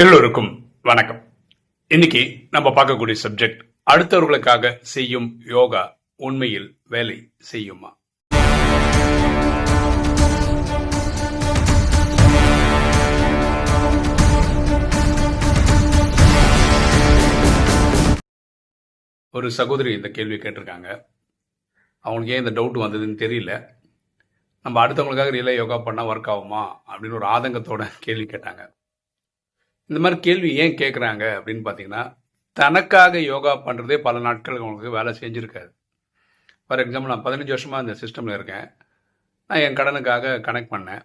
எல்லோருக்கும் வணக்கம். இன்னைக்கு நம்ம பார்க்கக்கூடிய சப்ஜெக்ட் அடுத்தவர்களுக்காக செய்யும் யோகா உண்மையில் வேலை செய்யுமா? ஒரு சகோதரி இந்த கேள்வி கேட்டிருக்காங்க. அவங்களுக்கு ஏன் இந்த டவுட் வந்ததுன்னு தெரியல. நம்ம அடுத்தவங்களுக்காக ரியலாக யோகா பண்ணால் ஒர்க் ஆகுமா? அப்படின்னு ஒரு ஆதங்கத்தோட கேள்வி கேட்டாங்க. இந்த மாதிரி கேள்வி ஏன் கேட்குறாங்க அப்படின்னு பார்த்தீங்கன்னா தனக்காக யோகா பண்ணுறதே பல நாட்கள் அவங்களுக்கு வேலை செஞ்சுருக்காது. ஃபார் எக்ஸாம்பிள் நான் பதினஞ்சு வருஷமாக இந்த சிஸ்டமில் இருக்கேன். நான் என் கடனுக்காக கனெக்ட் பண்ணேன்.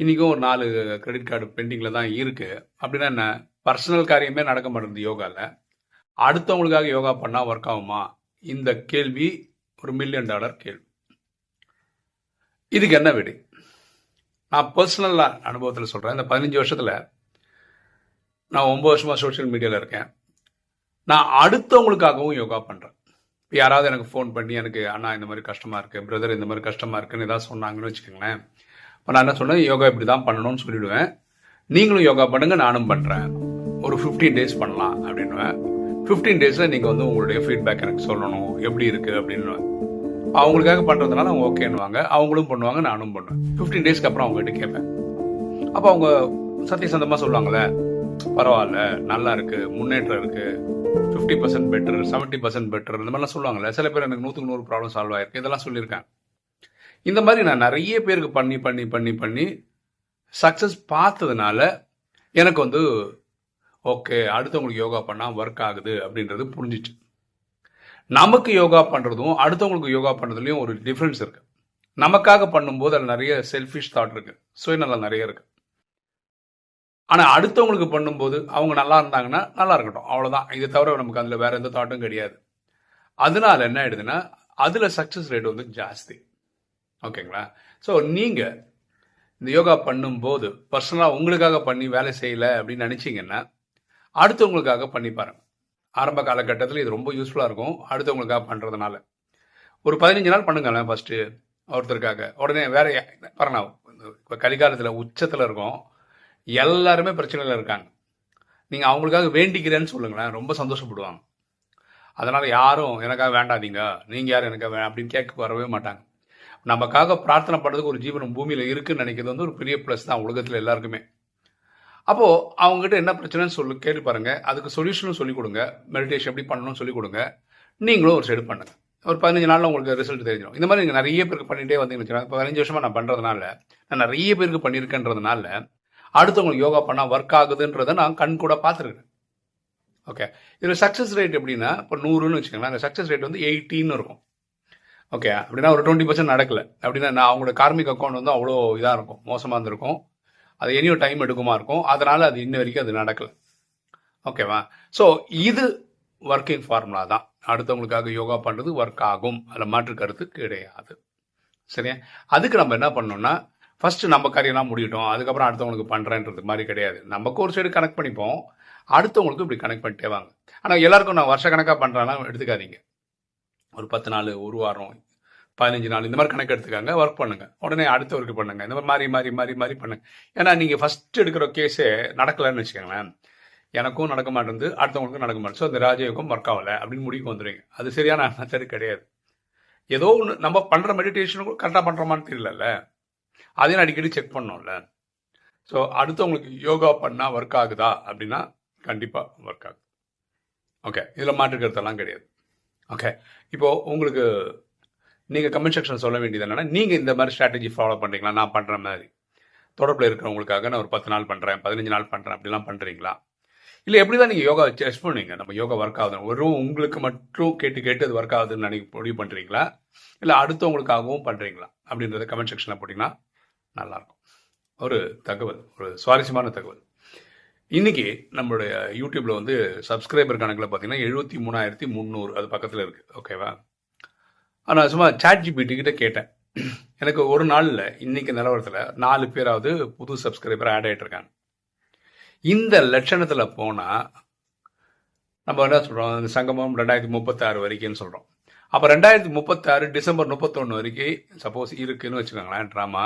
இன்றைக்கும் ஒரு நாலு கிரெடிட் கார்டு பெண்டிங்கில் தான் இருக்குது அப்படின்னா என்ன? பர்சனல் காரியமே நடக்க மாட்டேங்குது யோகாவில் அடுத்தவங்களுக்காக யோகா பண்ணால் ஒர்க் ஆகுமா? இந்த கேள்வி ஒரு மில்லியன் டாலர் கேள்வி. இதுக்கு என்ன விடு? நான் பர்சனலாக அனுபவத்தில் சொல்கிறேன் இந்த பதினஞ்சு வருஷத்தில் நான் ஒம்பது வருஷமாக சோஷியல் மீடியாவில் இருக்கேன். நான் அடுத்தவங்களுக்காகவும் யோகா பண்ணுறேன் இப்போ யாராவது எனக்கு ஃபோன் பண்ணி எனக்கு அண்ணா இந்த மாதிரி கஷ்டமாக இருக்குது பிரதர் இந்த மாதிரி கஷ்டமாக இருக்குன்னு ஏதாவது சொன்னாங்கன்னு வச்சுக்கோங்களேன். இப்போ நான் என்ன சொன்னேன் யோகா இப்படி தான் பண்ணணும்னு சொல்லிவிடுவேன் நீங்களும் யோகா பண்ணுங்கள் நானும் பண்ணுறேன் ஒரு ஃபிஃப்டீன் டேஸ் பண்ணலாம் அப்படின்னுவேன். ஃபிஃப்டீன் டேஸில் நீங்கள் வந்து உங்களுடைய ஃபீட்பேக் எனக்கு சொல்லணும். எப்படி இருக்குது அப்படின்னு. அவங்களுக்காக பண்ணுறதுனால அவங்க ஓகேன்னுவாங்க அவங்களும் பண்ணுவாங்க நானும் பண்ணுவேன். ஃபிஃப்டீன் டேஸ்க்கு அப்புறம் அவங்ககிட்ட கேட்பேன். அப்போ அவங்க சத்தியசந்தமாக சொல்லுவாங்களே பரவாயில்ல நல்லா இருக்கு முன்னேற்றம் இருக்கு fifty percent better seventy percent better இந்த மாதிரிலாம் சொல்லுவாங்கல்ல சில பேர் எனக்கு நூற்றுக்கு நூறு ப்ராப்ளம் சால்வ் ஆயிருக்கு இதெல்லாம் சொல்லியிருக்கேன் இந்த மாதிரி நான் நிறைய பேருக்கு பண்ணி பண்ணி பண்ணி பண்ணி சக்ஸஸ் பார்த்ததுனால எனக்கு வந்து ஓகே அடுத்தவங்களுக்கு யோகா பண்ணால் ஒர்க் ஆகுது அப்படின்றது புரிஞ்சிச்சு. நமக்கு யோகா பண்ணுறதும் அடுத்தவங்களுக்கு யோகா பண்ணுறதுலையும் ஒரு டிஃப்ரென்ஸ் இருக்குது நமக்காக பண்ணும்போது அதில் நிறைய செல்ஃபிஷ் தாட் இருக்குது சுயநலம் நிறைய இருக்குது ஆனால் அடுத்தவங்களுக்கு பண்ணும்போது அவங்க நல்லா இருந்தாங்கன்னா நல்லா இருக்கட்டும். அவ்வளோதான் இதை தவிர நமக்கு அதில் வேற எந்த தாட்டும் கிடையாது. அதனால என்ன ஆயிடுதுன்னா அதில் சக்ஸஸ் ரேட் வந்து ஜாஸ்தி. ஓகேங்களா? ஸோ நீங்கள் இந்த யோகா பண்ணும்போது பர்சனலாக உங்களுக்காக பண்ணி வேலை செய்யலை அப்படின்னு நினச்சிங்கன்னா அடுத்தவங்களுக்காக பண்ணி பாருங்க. ஆரம்ப காலகட்டத்தில் இது ரொம்ப யூஸ்ஃபுல்லாக இருக்கும். அடுத்தவங்களுக்காக பண்ணுறதுனால ஒரு பதினஞ்சு நாள் பண்ணுங்களேன் ஃபஸ்ட்டு ஒருத்தருக்காக. உடனே வேற பாருங்க இப்போ கலிகாலத்தில் உச்சத்தில் இருக்கோம். எல்லாருமே பிரச்சனையில் இருக்காங்க. நீங்கள் அவங்களுக்காக வேண்டிக்கிறேன்னு சொல்லுங்களேன். ரொம்ப சந்தோஷப்படுவாங்க. அதனால் யாரும் எனக்காக வேண்டாதீங்க. நீங்கள் யாரும் எனக்காக அப்படின்னு கேட்க வரவே மாட்டாங்க. நமக்காக பிரார்த்தனை பண்ணுறதுக்கு ஒரு ஜீவனம் பூமியில் இருக்குன்னு நினைக்கிறது வந்து ஒரு பெரிய ப்ளஸ் தான் உலகத்தில் எல்லாருக்குமே. அப்போது அவங்ககிட்ட என்ன பிரச்சனைன்னு சொல்லு கேட்டு பாருங்கள் அதுக்கு சொல்யூஷனும் சொல்லிக் கொடுங்க. மெடிடேஷன் எப்படி பண்ணணும்னு சொல்லிக் கொடுங்க. நீங்களும் ஒரு சைடு பண்ணுங்கள் ஒரு பதினஞ்சு நாளில் உங்களுக்கு ரிசல்ட் தெரிஞ்சிடும். இந்த மாதிரி நீங்கள் நிறைய பேருக்கு பண்ணிகிட்டே வந்தீங்கன்னு வச்சுக்கோங்க. இப்போ பதினஞ்சு வருஷமாக நான் பண்ணுறதுனால நான் நிறைய பேருக்கு பண்ணியிருக்கேன்றதுனால அடுத்தவங்களுக்கு யோகா பண்ணால் ஒர்க் ஆகுதுன்றதை நான் கண் கூட பார்த்துருக்கேன். ஓகே இதில் சக்ஸஸ் ரேட் எப்படின்னா இப்போ நூறுன்னு வச்சுக்கோங்களேன். அந்த சக்ஸஸ் ரேட் வந்து எயிட்டின்னு இருக்கும். ஓகே அப்படின்னா ஒரு டுவெண்ட்டி பர்சன்ட் நடக்கல. அப்படின்னா நான் அவங்களோட கார்மிக் அக்கௌண்ட் வந்து அவ்வளோ இதாக இருக்கும். மோசமாக இருந்திருக்கும். அது இனியும் டைம் எடுக்குமா இருக்கும். அதனால் அது இன்ன வரைக்கும் அது நடக்கல. ஓகேவா ஸோ இது ஒர்க்கிங் ஃபார்முலா தான். அடுத்தவங்களுக்காக யோகா பண்ணுறது ஒர்க் ஆகும். அதில் மாற்று கருத்து கிடையாது. சரியா? அதுக்கு நம்ம என்ன பண்ணோம்னா ஃபஸ்ட்டு நம்ம காரியம்லாம் முடியட்டும் அதுக்கப்புறம் அடுத்தவங்களுக்கு பண்ணுறேன்றது மாதிரி கிடையாது. நமக்கு ஒரு சைடு கனெக்ட் பண்ணிப்போம் அடுத்தவங்களுக்கு இப்படி கனெக்ட் பண்ணிட்டே வாங்க. ஆனால் எல்லாருக்கும் நான் வருஷ கணக்காக பண்ணுறேன்னா எடுத்துக்காதீங்க. ஒரு பத்து நாள் ஒரு வாரம் பதினஞ்சு நாள் இந்த மாதிரி கணக்கு எடுத்துக்காங்க ஒர்க் பண்ணுங்கள் உடனே அடுத்தவருக்கு பண்ணுங்க. இந்த மாதிரி மாறி மாறி மாறி பண்ணுங்கள் ஏன்னா நீங்கள் ஃபஸ்ட்டு எடுக்கிற கேஸே நடக்கலைன்னு வச்சுக்கோங்களேன். எனக்கும் நடக்க மாட்டேங்குது அடுத்தவங்களுக்கும் நடக்க மாட்டேன் ஸோ இந்த ராஜயோகம் ஒர்க் ஆகலை அப்படின்னு முடிவுக்கு வந்துடுவீங்க அது சரியான மெத்தடு கிடையாது. ஏதோ ஒன்று நம்ம பண்ணுற மெடிடேஷனுக்கும் கரெக்டாக பண்ணுறோமான்னு தெரியல அதையும் அடிக்கடி செக் பண்ணோம்ல. ஸோ அடுத்தவங்களுக்கு யோகா பண்ணால் ஒர்க் ஆகுதா? அப்படின்னா கண்டிப்பாக ஒர்க் ஆகுது. ஓகே இதில் மாற்றுக்கிறதெல்லாம் கிடையாது. ஓகே இப்போது உங்களுக்கு நீங்கள் கமெண்ட் செக்ஷன் சொல்ல வேண்டியது என்னென்னா நீங்கள் இந்த மாதிரி ஸ்ட்ராட்டஜி ஃபாலோ பண்ணுறீங்களா நான் பண்ணுற மாதிரி. தொடர்பில் இருக்கிறவங்களுக்காக நான் ஒரு பத்து நாள் பண்ணுறேன் பதினஞ்சு நாள் பண்ணுறேன் அப்படிலாம் பண்ணுறீங்களா இல்லை எப்படி தான் நீங்கள் யோகா செஸ் பண்ணுவீங்க? நம்ம யோகா ஒர்க் ஆகுது. வெறும் உங்களுக்கு மட்டும் கேட்டு கேட்டு அது ஒர்க் ஆகுதுன்னு நினைக்க முடிவு பண்ணுறீங்களா இல்லை அடுத்தவங்களுக்காகவும் பண்ணுறீங்களா அப்படின்றத கமெண்ட் செக்ஷனில் போட்டிங்கன்னா நல்லாயிருக்கும் ஒரு தகவல் ஒரு சுவாரஸ்யமான தகவல். இன்றைக்கி நம்மளுடைய யூடியூப்பில் வந்து சப்ஸ்கிரைபர் கணக்கில் பார்த்தீங்கன்னா எழுபத்தி மூணாயிரத்தி முந்நூறு அது பக்கத்தில் இருக்குது ஓகேவா ஆனால் சும்மா சாட் ஜிபிடி கேட்டேன். எனக்கு ஒரு நாளில் இன்றைக்கி நிலவரத்தில் நாலு பேராவது புது சப்ஸ்கிரைபர் ஆட் ஆகிட்டுருக்காங்க இந்த லட்சணத்தில் போனால் நம்ம என்ன சொல்கிறோம் இந்த சங்கமம் ரெண்டாயிரத்தி முப்பத்தாறு வரைக்கும்னு சொல்கிறோம் அப்போ ரெண்டாயிரத்தி முப்பத்தாறு டிசம்பர் முப்பத்தொன்று வரைக்கும் சப்போஸ் இருக்குன்னு வச்சுக்கோங்களேன் ட்ராமா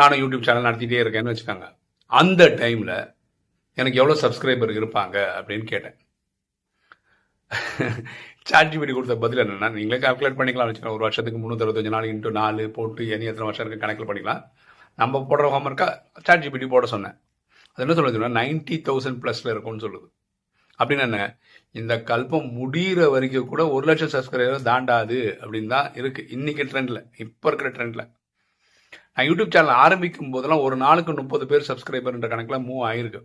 நானும் யூடியூப் சேனல் நடத்திட்டே இருக்கேன்னு வச்சுக்காங்க. அந்த டைமில் எனக்கு எவ்வளோ சப்ஸ்கிரைபர் இருப்பாங்க அப்படின்னு கேட்டேன். சாட்ஜிபிடி கொடுத்த பதில் என்னென்னா நீங்களே கால்குலேட் பண்ணிக்கலாம் வச்சுக்கலாம் ஒரு வருஷத்துக்கு முந்நூற்றஞ்சு நாள் இன்ட்டு நாலு போட்டு இனி எத்தனை வருஷம் இருக்கு கணக்கில் பண்ணிக்கலாம். நம்ம போடுற ஹோம்ஒர்க்காக சாட்ஜிபிடி போட சொன்னேன். அது என்ன சொல்லுது நைன்டி தௌசண்ட் ப்ளஸில் இருக்கும்னு சொல்லுது. அப்படின்னு என்ன? இந்த கல்பம் முடிகிற வரைக்கும் கூட ஒரு லட்சம் சப்ஸ்கிரைபர் தாண்டாது அப்படின்னு தான் இருக்குது இன்றைக்கி ட்ரெண்டில் இப்போ இருக்கிற ட்ரெண்டில் நான் யூடியூப் சேனல் ஆரம்பிக்கும் போதெல்லாம் ஒரு நாளுக்கு முப்பது பேர் சப்ஸ்கிரைபர்ன்ற கணக்கில் மூவ் ஆயிருக்கு.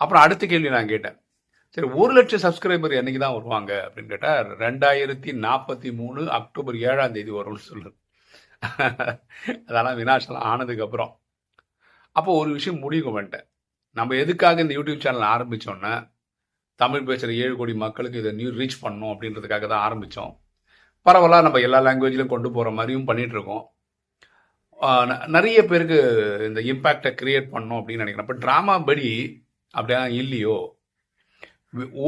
அப்புறம் அடுத்த கேள்வி நான் கேட்டேன். சரி ஒரு லட்சம் சப்ஸ்கிரைபர் என்னைக்கு தான் வருவாங்க? அப்படின்னு கேட்டால் ரெண்டாயிரத்தி நாற்பத்தி மூணு அக்டோபர் ஏழாம் தேதி வரும்னு சொல்லுது அதெல்லாம் வினாசனம் ஆனதுக்கப்புறம் அப்போ ஒரு விஷயம் முடிவு பண்ணிட்டேன் நம்ம எதுக்காக இந்த யூடியூப் சேனல் ஆரம்பிச்சோன்னா தமிழ் பேசுகிற ஏழு கோடி மக்களுக்கு இதை நியூ ரீச் பண்ணணும் அப்படின்றதுக்காக தான் ஆரம்பித்தோம் பரவாயில்ல நம்ம எல்லா லாங்குவேஜ்லையும் கொண்டு போகிற மாதிரியும் பண்ணிகிட்ருக்கோம் இருக்கோம். நிறைய பேருக்கு இந்த இம்பேக்டை கிரியேட் பண்ணணும் அப்படின்னு நினைக்கிறேன். இப்போ ட்ராமா படி அப்படியா இல்லையோ?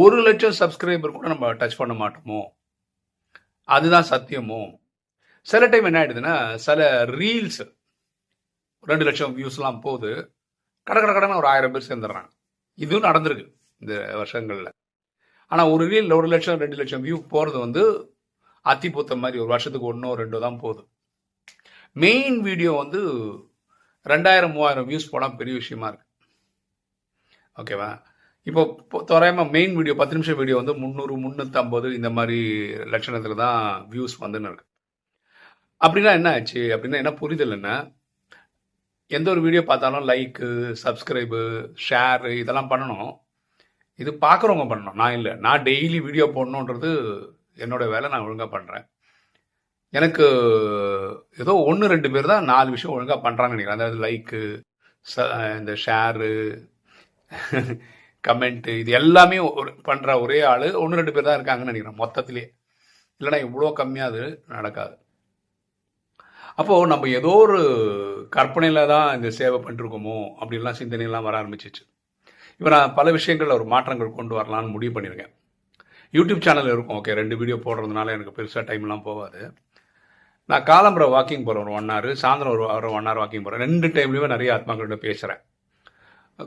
ஒரு லட்சம் சப்ஸ்கிரைபர் கூட நம்ம டச் பண்ண மாட்டோமோ? அதுதான் சத்தியமோ? சில டைம் என்ன ஆயிடுதுன்னா சில ரீல்ஸ் ரெண்டு லட்சம் வியூஸ்லாம் போகுது கட கட கடன்னு ஒரு ஆயிரம் பேர் சேர்ந்துடுறாங்க. இதுவும் நடந்திருக்கு இந்த வருஷங்களில். ஆனால் ஒரு ரீல் ஒரு லட்சம் ரெண்டு லட்சம் வியூ போகிறது வந்து அத்தி பூத்த மாதிரி ஒரு வருஷத்துக்கு ஒன்றோ ரெண்டோ தான் போகுது. மெயின் வீடியோ வந்து ரெண்டாயிரம் மூவாயிரம் வியூஸ் போனால் பெரிய விஷயமா இருக்கு. ஓகேவா இப்போ தோராயமாக மெயின் வீடியோ பத்து நிமிஷம் வீடியோ வந்து முந்நூறு முந்நூற்றம்பது இந்த மாதிரி லட்சணத்தில் தான் வியூஸ் வந்துன்னு இருக்கு. அப்படின்னா என்ன ஆச்சு? அப்படின்னா என்ன புரிதல் என்ன எந்த ஒரு வீடியோ பார்த்தாலும் லைக்கு சப்ஸ்கிரைபு ஷேரு இதெல்லாம் பண்ணணும். இது பார்க்குறவங்க பண்ணணும். நான் இல்லை. நான் டெய்லி வீடியோ போடணுன்றது என்னோட வேலை. நான் ஒழுங்காக பண்ணுறேன் எனக்கு ஏதோ ஒன்று ரெண்டு பேர் தான் நாலு விஷயம் ஒழுங்காக பண்ணுறாங்கன்னு நினைக்கிறேன். அதாவது லைக்கு ச இந்த ஷேரு கமெண்ட்டு இது எல்லாமே ஒரு பண்ணுற ஒரே ஆள். ஒன்று ரெண்டு பேர் தான் இருக்காங்கன்னு நினைக்கிறேன் மொத்தத்திலே. இல்லைனா இவ்வளோ கம்மியாக அது நடக்காது. அப்போது நம்ம ஏதோ ஒரு கற்பனையில் தான் இந்த சேவை பண்ணிருக்கோமோ அப்படின்லாம் சிந்தனைலாம் வர ஆரம்பிச்சிச்சு. இப்போ நான் பல விஷயங்களில் ஒரு மாற்றங்கள் கொண்டு வரலான்னு முடிவு பண்ணியிருக்கேன். யூடியூப் சேனல் இருக்கும். ஓகே ரெண்டு வீடியோ போடுறதுனால எனக்கு பெருசாக டைம்லாம் போகாது. நான் காலம்புற வாக்கிங் போகிறேன் ஒரு ஒன் ஹவர் சாயந்தரம் ஒரு ஒரு ஒன் ஹவர் வாக்கிங் போகிறேன் ரெண்டு டைம்லையுமே நிறைய ஆத்மாக்கள்கிட்ட பேசுகிறேன்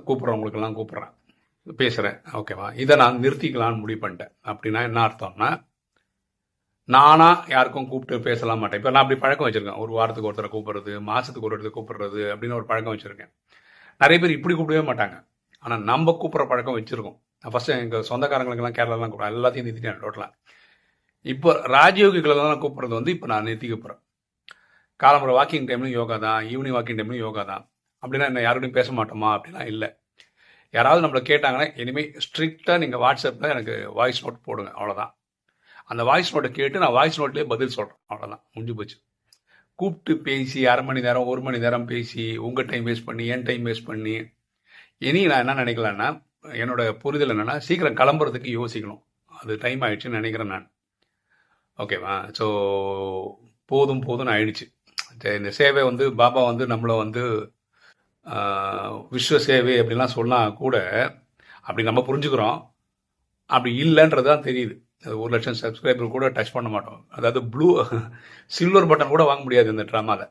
கூப்பிட்றவங்களுக்கெல்லாம் கூப்பிட்றேன். பேசுகிறேன் ஓகேவா இதை நான் நிறுத்திக்கலாம்னு முடிவு பண்ணிட்டேன். அப்படின்னா என்ன அர்த்தம்னா நானாக யாருக்கும் கூப்பிட்டு பேசலாம் மாட்டேன். இப்போ நான் அப்படி பழக்கம் வச்சுருக்கேன். ஒரு வாரத்துக்கு ஒருத்தரை கூப்பிடுறது மாதத்துக்கு ஒரு இடத்துக்கு கூப்பிட்றது அப்படின்னு ஒரு பழக்கம் வச்சுருக்கேன். நிறைய பேர் இப்படி கூப்பிடவே மாட்டாங்க. ஆனால் நம்ம கூப்பிட்ற பழக்கம் வச்சுருக்கோம். நான் ஃபஸ்ட்டு எங்கள் சொந்தக்காரங்களுக்கெல்லாம் கேரளாலாம் கூப்பிடுறேன் எல்லாத்தையும் நிறுத்திட்டேன் டோட்டலாக இப்போ ராஜயோகிகளெல்லாம் கூப்பிட்றது வந்து இப்போ நான் நிறுத்தி கூப்பிட்றேன் காலம்புற வாக்கிங் டைம்லையும் யோகா தான் ஈவினிங் வாக்கிங் டைம்லையும் யோகா தான். அப்படின்னா என்ன யாரோடையும் பேச மாட்டோமா? அப்படின்னா இல்லை. யாராவது நம்மளை கேட்டாங்கன்னா இனிமேல் ஸ்ட்ரிக்டாக நீங்கள் வாட்ஸ்அப்பில் எனக்கு வாய்ஸ் நோட் போடுங்க அவ்வளோதான் அந்த வாய்ஸ் நோட்டை கேட்டு நான் வாய்ஸ் நோட்லேயே பதில் சொல்கிறேன் அவ்வளோதான் முடிஞ்சு போச்சு. கூப்பிட்டு பேசி அரை மணி நேரம் ஒரு மணி நேரம் பேசி உங்கள் டைம் வேஸ்ட் பண்ணி என் டைம் வேஸ்ட் பண்ணி இனி நான் என்ன நினைக்கலான்னா என்னோட புரிதல் என்னென்னா சீக்கிரம் கிளம்புறதுக்கு யோசிக்கணும். அது டைம் ஆயிடுச்சுன்னு நினைக்கிறேன் நான். ஓகேவா ஸோ போதும் போதும்னு ஆயிடுச்சு. இந்த சேவை வந்து பாபா வந்து நம்மளை வந்து விஸ்வ சேவை அப்படிலாம் சொன்னால் கூட அப்படி நம்ம புரிஞ்சுக்கிறோம். அப்படி இல்லைன்றது தான் தெரியுது. அது ஒரு லட்சம் சப்ஸ்கிரைபர் கூட டச் பண்ண மாட்டோம். அதாவது ப்ளூ சில்வர் பட்டன் கூட வாங்க முடியாது இந்த ட்ராமாவில்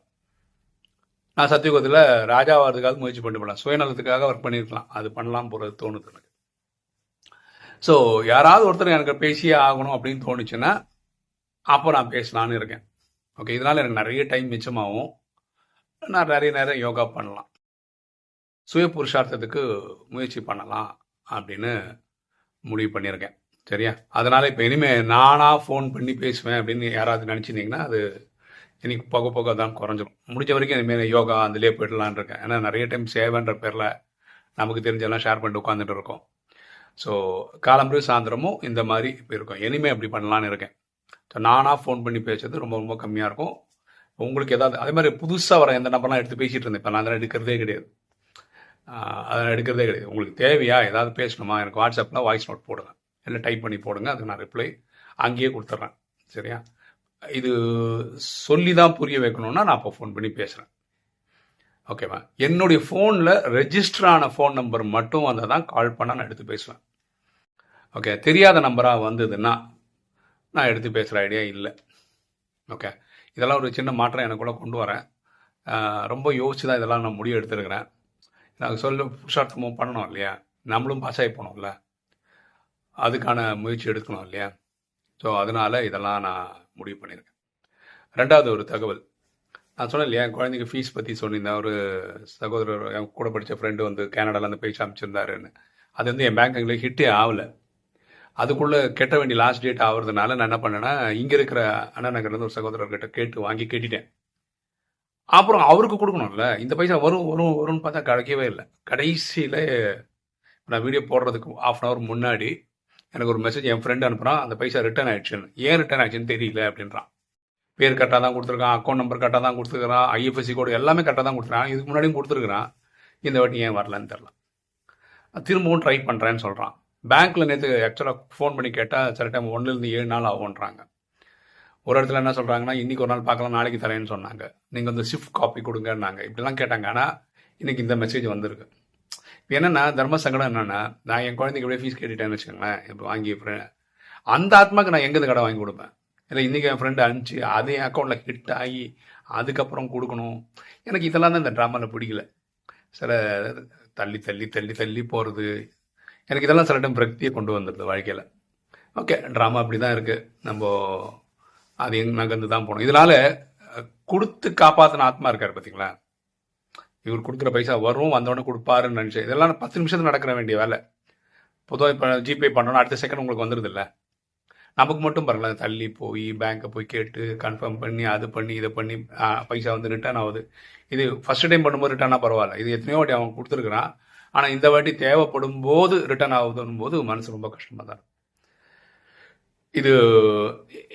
நான் சத்தியுகத்தில் ராஜாவாகிறதுக்காக முயற்சி பண்ணி பண்ணலாம் சுயநலத்துக்காக ஒர்க் பண்ணியிருக்கலாம். அது பண்ணலாம் போகிறது தோணுது எனக்கு. ஸோ யாராவது ஒருத்தர் எனக்கு பேசியே ஆகணும் அப்படின்னு தோணுச்சுன்னா அப்போ நான் பேசலான்னு இருக்கேன். ஓகே இதனால் எனக்கு நிறைய டைம் மிச்சமாகும். நான் நிறைய நேரம் யோகா பண்ணலாம். சுய புருஷார்த்தத்துக்கு முயற்சி பண்ணலாம் அப்படின்னு முடிவு பண்ணியிருக்கேன். சரியா? அதனால் இப்போ இனிமேல் நானாக ஃபோன் பண்ணி பேசுவேன் அப்படின்னு யாராவது நினச்சிருந்தீங்கன்னா அது இன்னைக்கு போக போக தான் குறைஞ்சிரும். முடிஞ்ச வரைக்கும் இனிமேல் யோகா அதுலேயே போயிடலான் இருக்கேன். ஏன்னா நிறைய டைம் சேவைன்ற பேரில் நமக்கு தெரிஞ்செல்லாம் ஷேர் பண்ணிட்டு உட்காந்துட்டு இருக்கோம். ஸோ காலம்பு சாயந்தரமும் இந்த மாதிரி இப்போ இருக்கும். இனிமேல் அப்படி பண்ணலான்னு இருக்கேன். நானாக ஃபோன் பண்ணி பேசுறது ரொம்ப ரொம்ப கம்மியாக இருக்கும். உங்களுக்கு ஏதாவது அதே மாதிரி புதுசாக வர எந்த நம்பர்லாம் எடுத்து பேசிகிட்டு இருந்தேன். இப்போ நான் அதெல்லாம் எடுக்கிறதே கிடையாது. அதெல்லாம் எடுக்கிறதே கிடையாது. உங்களுக்கு தேவையா? ஏதாவது பேசணுமா? எனக்கு வாட்ஸ்அப்பில் வாய்ஸ் நோட் போடுங்க. இல்லை டைப் பண்ணி போடுங்க. அதுக்கு நான் ரிப்ளை அங்கேயே கொடுத்துட்றேன். சரியா? இது சொல்லி தான் புரிய வைக்கணும்னா நான் அப்போ ஃபோன் பண்ணி பேசுகிறேன் ஓகேவா என்னுடைய ஃபோனில் ரெஜிஸ்டர் ஆன ஃபோன் நம்பர் மட்டும் வந்தால் தான் கால் பண்ணால் நான் எடுத்து பேசுவேன். ஓகே தெரியாத நம்பராக வந்ததுன்னா நான் எடுத்து பேசுகிற ஐடியா இல்லை. ஓகே இதெல்லாம் ஒரு சின்ன மாற்றம் எனக்குள்ளே கொண்டு வரேன். ரொம்ப யோசிச்சு தான் இதெல்லாம் நான் முடிவு எடுத்திருக்கிறேன். நாங்கள் சொல்ல புருஷார்த்தமும் பண்ணணும் இல்லையா? நம்மளும் பாஸ் ஆகி போனோம்ல. அதுக்கான முயற்சி எடுக்கணும் இல்லையா? ஸோ அதனால் இதெல்லாம் நான் முடிவு பண்ணியிருக்கேன் ரெண்டாவது ஒரு தகவல். நான் சொன்னேன் இல்லையா என் குழந்தைங்க ஃபீஸ் பற்றி சொல்லியிருந்தேன். ஒரு சகோதரர் என் கூட படித்த ஃப்ரெண்டு வந்து கனடால அந்த பேச்சு அமைச்சிருந்தாருன்னு. அது வந்து என் பேங்க் எங்களுக்கு ஹிட்டே ஆகலை. அதுக்குள்ளே கெட்ட வேண்டிய லாஸ்ட் டேட் ஆகுறதுனால நான் என்ன பண்ணேன்னா இங்கே இருக்கிற அண்ணா நகர்லேருந்து ஒரு சகோதரர்கிட்ட கேட்டு வாங்கி கேட்டுட்டேன். அப்புறம் அவருக்கு கொடுக்கணும்ல இந்த பைசா வரும் வரும் வரும்னு பார்த்தா கிடைக்கவே இல்லை. கடைசியில் நான் வீடியோ போடுறதுக்கு ஆஃப் அன் ஹவர் முன்னாடி எனக்கு ஒரு மெசேஜ் என் ஃப்ரெண்டு அனுப்புகிறான் அந்த பைசா ரிட்டர்ன் ஆயிடுச்சுன்னு ஏன் ரிட்டர்ன் ஆயிடுச்சுன்னு தெரியல அப்படின்றான். பேர் கரெக்டாக தான் கொடுத்துருக்கான் அக்கௌண்ட் நம்பர் கரெக்டாக தான் கொடுத்துருக்கான் ஐஎஃப்எஸ்சி கோடு எல்லாமே கரெக்டாக தான் கொடுத்துருக்கான். இதுக்கு முன்னாடியும் கொடுத்துருக்குறான். இந்த வாட்டி ஏன் வரலன்னு தெரில திரும்பவும் ட்ரை பண்ணுறேன்னு சொல்கிறான் பேங்க்கில் நேற்று ஆக்சுவலாக ஃபோன் பண்ணி கேட்டால் சில டைம் ஒன்றுலேருந்து ஏழு நாள் ஆகுன்றாங்க ஒரு இடத்துல என்ன சொல்கிறாங்கன்னா இன்றைக்கி ஒரு நாள் பார்க்கலாம் நாளைக்கு தரேன்னு சொன்னாங்க. நீங்கள் வந்து ஷிஃப்ட் காப்பி கொடுங்கன்னாங்க. இப்படிலாம் கேட்டாங்க. ஆனால் இன்றைக்கி இந்த மெசேஜ் வந்திருக்கு. இப்போ என்னென்னா தர்ம சங்கடம் என்னென்னா நான் என் குழந்தைக்கு எப்படியே ஃபீஸ் கேட்டுட்டேன்னு வச்சுக்கோங்களேன். இப்போ வாங்கி அந்த ஆத்மாக்கு நான் எங்கேருந்து கடை வாங்கி கொடுப்பேன்? இல்லை இன்றைக்கி என் ஃப்ரெண்டு அனுப்பிச்சு அது என் அக்கௌண்ட்டில் ஹிட் ஆகி அதுக்கப்புறம் கொடுக்கணும். எனக்கு இதெல்லாம் தான் இந்த ட்ராமாவில் பிடிக்கல. சில தள்ளி தள்ளி தள்ளி தள்ளி போகிறது எனக்கு இதெல்லாம் சில டைம் பிரக்தியை கொண்டு வந்துடுது வாழ்க்கையில். ஓகே ட்ராமா அப்படி தான் இருக்குது நம்ம அது எங்க நகர்ந்து தான் போகணும் இதனால கொடுத்து காப்பாற்றின ஆத்மா இருக்கார் பார்த்தீங்களா இவர் கொடுக்குற பைசா வரும் வந்தோடனே கொடுப்பாருன்னு நினச்சேன் இதெல்லாம் பத்து நிமிஷத்தில் நடக்கிற வேண்டிய வேலை. பொதுவாக இப்போ ஜிபே பண்ணோன்னா அடுத்த செகண்ட் உங்களுக்கு வந்துருதில்ல. நமக்கு மட்டும் பாருங்களேன் தள்ளி போய் பேங்க்கை போய் கேட்டு கன்ஃபார்ம் பண்ணி அது பண்ணி இதை பண்ணி பைசா வந்து ரிட்டர்ன் ஆகுது. இது ஃபஸ்ட் டைம் பண்ணும்போது ரிட்டர்னாக பரவாயில்ல. இது எத்தனையோ வாட்டி அவன் கொடுத்துருக்குறான். ஆனால் இந்த வாட்டி தேவைப்படும் போது ரிட்டர்ன் ஆகுதுன்னு போது மனசு ரொம்ப கஷ்டமாக தான் இருக்கும். இது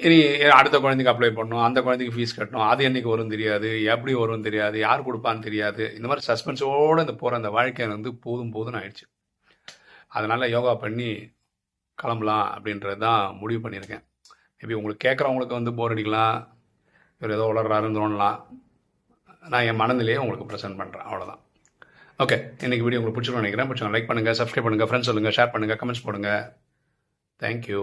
இனி அடுத்த குழந்தைக்கு அப்ளை பண்ணணும் அந்த குழந்தைக்கு ஃபீஸ் கட்டணும் அது என்றைக்கு வரும் தெரியாது எப்படி வரும் தெரியாது யார் கொடுப்பான்னு தெரியாது இந்த மாதிரி சஸ்பென்ஸோடு இந்த போகிற அந்த வாழ்க்கை வந்து போதும் போதும்னு ஆயிடுச்சு. அதனால் யோகா பண்ணி கிளம்பலாம் அப்படின்றது தான் முடிவு பண்ணியிருக்கேன். மேபி உங்களுக்கு கேட்குறவங்களுக்கு வந்து போர் அடிக்கலாம் இவர் ஏதோ உளர்றாருன்னு தோணலாம். நான் என் மனநிலையே உங்களுக்கு ப்ரெசென்ட் பண்ணுறேன் அவ்வளோதான் ஓகே இன்றைக்கி வீடியோ உங்களுக்கு பிடிச்சிருக்கோம் நினைக்கிறேன். பிடிச்சவங்க லைக் பண்ணுங்கள் சப்ஸ்கிரைப் பண்ணுங்கள் ஃப்ரெண்ட்ஸ் சொல்லுங்கள் ஷேர் பண்ணுங்கள் கமெண்ட்ஸ் போடுங்க. தேங்க்யூ